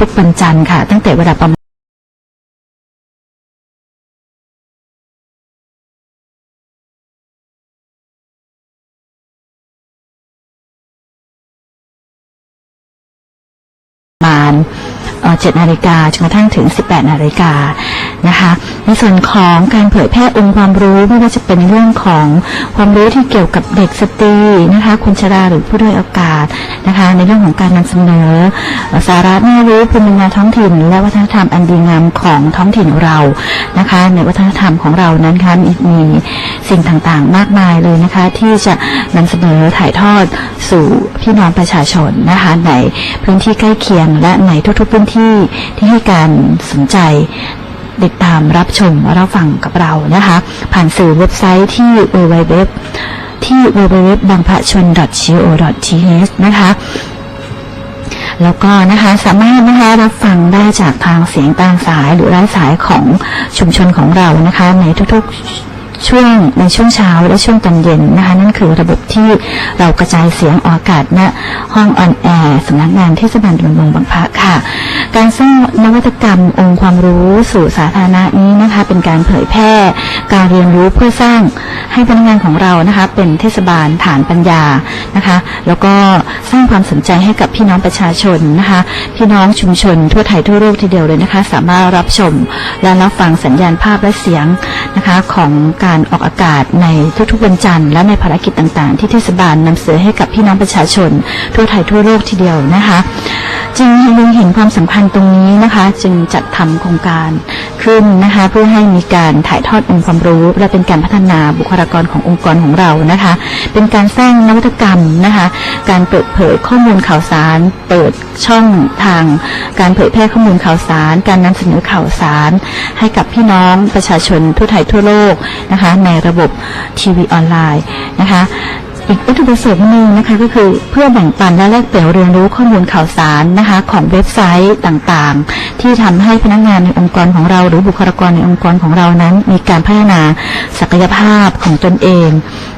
ทุกวันจันทร์ค่ะ ตั้งแต่เวลาประมาณประมาณ 7นาฬิกาจนกระทั่งถึง 18นาฬิกานะคะในส่วนของการเผยแพร่องค์ความรู้ไม่ว่าจะเป็นเรื่องของความรู้ที่เกี่ยวกับเด็กสตรีนะคะคนชราหรือผู้ด้อยโอกาสนะคะ ในเรื่องของการนำเสนอ สาระน่ารู้ภูมิปัญญาท้องถิ่น และวัฒนธรรมอันดีงามของท้องถิ่นเรานะคะ ในวัฒนธรรมของเรานั้นคะมีมีสิ่งต่างๆ มากมายเลยนะคะ ที่จะนำเสนอถ่ายทอด สู่พี่น้องประชาชนนะคะในพื้นที่ใกล้เคียงและในทุกๆพื้นที่ที่ให้การสนใจติดตามรับชมรับฟังกับเรานะคะ ผ่านสื่อเว็บไซต์ที่ www ที่ www บางพระชน .co.th นะคะ แล้วก็นะคะสามารถนะคะรับฟังได้จากทางเสียงตามสายหรือไร้สายของชุมชนของเรานะคะ ในทุกๆ ช่วงในช่วงเช้าและช่วงตอนเย็นนะคะนั่นคือระบบที่เรากระจายเสียงออกอากาศณห้องออนแอร์สำนักงานเทศบาลตำบลบางบางพระค่ะ การสร้างนวัตกรรมองค์ความรู้สู่สาธารณะนี้นะคะ เป็นการเผยแพร่ การเรียนรู้เพื่อสร้าง ให้พนักงานของเรานะคะเป็นเทศบาลฐานปัญญานะคะ แล้วก็สร้างความสนใจให้กับพี่น้องประชาชนนะคะ พี่น้องชุมชนทั่วไทยทั่วโลกทีเดียวเลยนะคะ สามารถรับชมและรับฟังสัญญาณภาพและเสียงนะคะของการออกอากาศในทุกๆวันจันทร์และในภารกิจต่างๆ ที่เทศบาลนำเสนอให้กับพี่น้องประชาชน ทั่วไทยทั่วโลกทีเดียวนะคะจึงเล็งเห็นความสำคัญตรงนี้นะคะ จึงจัดทำโครงการขึ้นนะคะ เพื่อให้มีการถ่ายทอดองค์ความรู้ และเป็นการพัฒนาบุคลากรขององค์กรของเรานะคะ เป็นการสร้างนวัตกรรมนะคะ การเปิดเผยข้อมูลข่าวสาร เปิดช่องทาง การเผยแพร่ข้อมูลข่าวสาร การนำเสนอข่าวสาร ให้กับพี่น้องประชาชนทั่วไทยทั่วโลกนะคะ ในระบบทีวีออนไลน์นะคะ อีกวัตถุประสงค์หนึ่งนะคะก็คือเพื่อแบ่งปันและแลกเปลี่ยนเรียนรู้ข้อมูลข่าวสารนะคะของเว็บไซต์ต่างๆ ที่ทำให้พนักงานในองค์กรของเรา หรือบุคลากรในองค์กรของเรานั้น มีการพัฒนาศักยภาพของตนเอง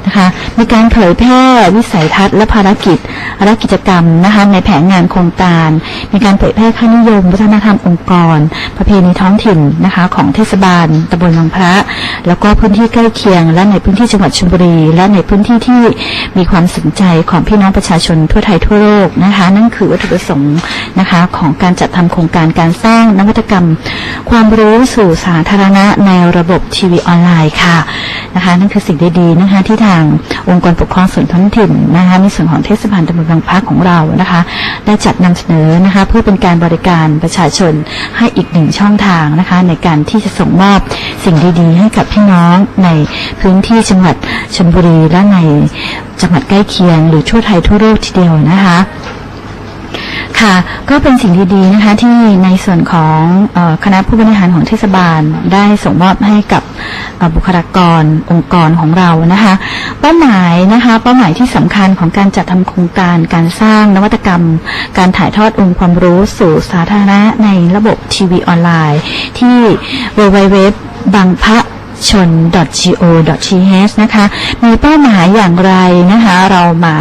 นะคะมีการเผยแพร่วิสัยทัศน์และภารกิจและกิจกรรมนะคะในแผนงานโครงการ มีการเผยแพร่ค่านิยม วัฒนธรรมองค์กร ประเพณีท้องถิ่นนะคะของเทศบาลตำบลบางพระ แล้วก็พื้นที่ใกล้เคียง และในพื้นที่จังหวัดชลบุรี และในพื้นที่ที่มีความสนใจของพี่น้องประชาชนทั่วไทยทั่วโลกนะคะ นั่นคือวัตถุประสงค์นะคะของการจัดทำโครงการการสร้างนวัตกรรม ความรู้สู่สาธารณะในระบบทีวีออนไลน์ค่ะนะคะนั่นคือสิ่งดีๆนะคะที่ทางองค์กรปกครองส่วนท้องถิ่นนะคะในส่วนของเทศบาลตำบลบางพระของเรานะคะ ได้จัดนำเสนอนะคะเพื่อเป็นการบริการประชาชนให้อีกหนึ่งช่องทางนะคะในการที่จะส่งมอบสิ่งดีๆ ให้กับพี่น้องในพื้นที่จังหวัดชลบุรีและในจังหวัดใกล้เคียง หรือทั่วไทยทั่วโลกทีเดียวนะคะค่ะก็เป็นสิ่งดีๆนะคะที่ในส่วนของอคณะผู้บริหารของเทศบาลได้ส่งมอบให้กับบุคลากรองค์กรของเรานะคะเป้าหมายนะคะเป้าหมายที่สำคัญของการจัดทำโครงการการสร้างนวัตกรรม การถ่ายทอดองค์ความรู้สู่สาธารณะในระบบทีวีออนไลน์ ที่ www บางพระ ชน .go.th นะคะ มีเป้าหมายอย่างไรนะคะ เรามา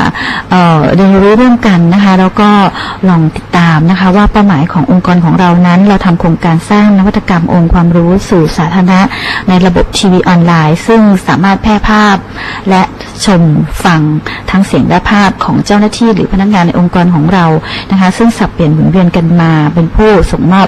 เเรียนรู้ร่วมกันนะคะ แล้วก็ลองติดตามนะคะ ว่าเป้าหมายขององค์กรของเรานั้น เราทำโครงการสร้างนวัตกรรมองค์ความรู้สู่สาธารณะ ในระบบทีวีออนไลน์ ซึ่งสามารถแพร่ภาพ และชมฟังทั้งเสียงและภาพของเจ้าหน้าที่หรือพนักงานในองค์กรของเรานะคะ ซึ่งสับเปลี่ยนหมุนเวียนกันมาเป็นผู้ส่งมอบ